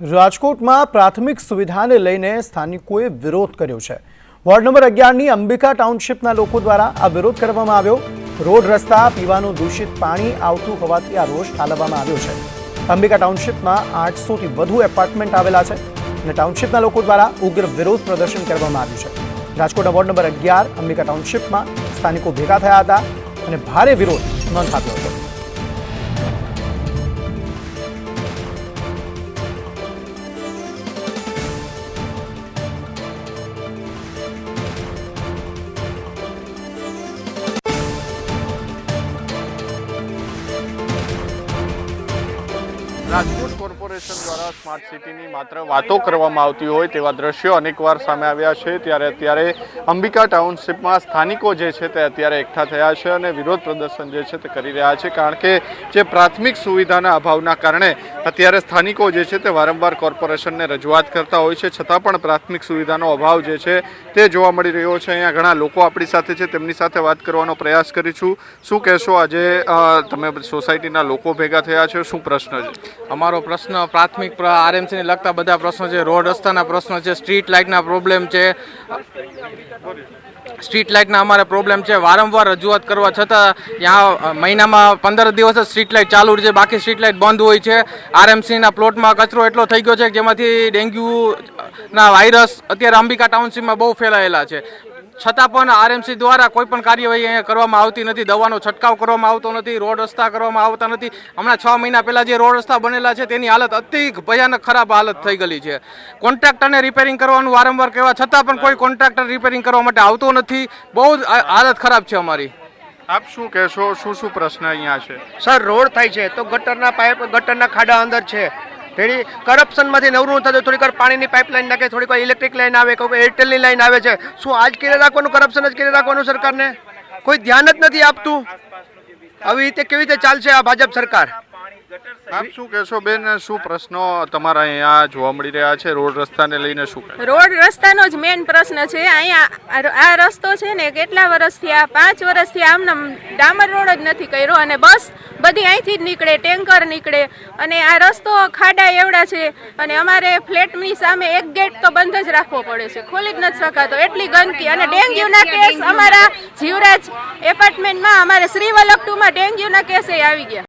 રાજકોટમાં પ્રાથમિક સુવિધાને લઈને સ્થાનિકોએ વિરોધ કર્યો છે. વોર્ડ નંબર અગિયારની અંબિકા ટાઉનશીપના લોકો દ્વારા આ વિરોધ કરવામાં આવ્યો. રોડ રસ્તા, પીવાનું દૂષિત પાણી આવતું હોવાથી આ રોષ ઠાલવવામાં આવ્યો છે. અંબિકા ટાઉનશીપમાં આઠસોથી વધુ એપાર્ટમેન્ટ આવેલા છે અને ટાઉનશીપના લોકો દ્વારા ઉગ્ર વિરોધ પ્રદર્શન કરવામાં આવ્યું છે. રાજકોટના વોર્ડ નંબર અગિયાર અંબિકા ટાઉનશીપમાં સ્થાનિકો ભેગા થયા હતા અને ભારે વિરોધ નોંધાવ્યો હતો. રાજકોટ કોર્પોરેશન દ્વારા સ્માર્ટ સિટીની માત્ર વાતો કરવામાં આવતી હોય તેવા દ્રશ્યો અનેકવાર સામે આવ્યા છે. ત્યારે અત્યારે અંબિકા ટાઉનશીપમાં સ્થાનિકો જે છે તે અત્યારે એકઠા થયા છે અને વિરોધ પ્રદર્શન જે છે તે કરી રહ્યા છે. કારણ કે જે પ્રાથમિક સુવિધાના અભાવના કારણે અત્યારે સ્થાનિકો જે છે તે વારંવાર કોર્પોરેશનને રજૂઆત કરતા હોય છે. છતાં પણ પ્રાથમિક સુવિધાનો અભાવ જે છે તે જોવા મળી રહ્યો છે. અહીંયા ઘણા લોકો આપણી સાથે છે. તેમની સાથે વાત કરવાનો પ્રયાસ કરીશું. શું કહેશો આજે તમે સોસાયટીના લોકો ભેગા થયા છે? શું પ્રશ્ન છે? અમારો પ્રશ્ન પ્રાથમિક આરએમસીને લગતા બધા પ્રશ્નો છે. રોડ રસ્તાના પ્રશ્નો છે સ્ટ્રીટ લાઇટના પ્રોબ્લેમ છે. સ્ટ્રીટ લાઇટના અમારે પ્રોબ્લેમ છે. વારંવાર રજૂઆત કરવા છતાં ત્યાં મહિનામાં પંદર દિવસ સ્ટ્રીટ લાઇટ ચાલુ છે. બાકી સ્ટ્રીટ લાઇટ બંધ હોય છે. આરએમસીના પ્લોટમાં કચરો એટલો થઈ ગયો છે કે જેમાંથી ડેન્ગ્યુના વાયરસ અત્યારે અંબિકા ટાઉનશીપમાં બહુ ફેલાયેલા છે. છતાં પણ આરએમસી દ્વારા કોઈ પણ કાર્યવાહી અહીંયા કરવામાં આવતી નથી. દવાનો છંટકાવ કરવામાં આવતો નથી રોડ રસ્તા કરવામાં આવતા નથી. હમણાં છ મહિના પહેલાં જે રોડ રસ્તા બનેલા છે તેની હાલત અતિ ભયાનક ખરાબ હાલત થઈ ગયેલી છે. કોન્ટ્રાક્ટરને રિપેરિંગ કરવાનું વારંવાર કહેવા છતાં પણ કોઈ કોન્ટ્રાક્ટર રિપેરિંગ કરવા માટે આવતો નથી. બહુ જ હાલત ખરાબ છે અમારી. આપ શું કહેશો? શું શું પ્રશ્ન અહીંયા છે? સર રોડ થાય છે. તો ગટરના પાઇપ ગટરના ખાડા અંદર છે. તેની કરપ્શનમાંથી નવરું થતું થોડીક વાર પાણીની પાઇપલાઇન નાખે, થોડીક વાર ઇલેક્ટ્રિક લાઇન આવે કોઈ એરટેલની લાઇન આવે છે. શું આજ કરી રાખવાનું, કરપ્શન જ કરી રાખવાનું સરકારને? કોઈ ધ્યાન જ નથી આપતું? આવી રીતે કેવી રીતે ચાલશે આ ભાજપ સરકાર? આપ શું કહેશો બેન શું પ્રશ્નો તમારા અહીંયા જોવા મળી રહ્યા છે? રોડ રસ્તાને લઈને શું રોડ રસ્તાનો જ મેઇન પ્રશ્ન છે. અહીંયા આ- રસ્તો છે ને કેટલા વર્ષથી આ પાંચ વર્ષથી આમને આમ ડામર રોડ જ નથી કર્યો અને બસ બધી અહીંથી જ નીકળે ટેન્કર નીકળે અને આ રસ્તો ખાડા એવડા છે અને અમારે ફ્લેટની સામે એક ગેટ તો બંધ જ રાખવો પડે છે. ખોલી જ નથી શકાતો એટલી ગંદકી અને ડેન્ગ્યુના કેસ અમારા જીવરાજ એપાર્ટમેન્ટમાં અમારે શ્રીવલ્લભ ટુમાં ડેન્ગ્યુના કેસે આવી ગયા.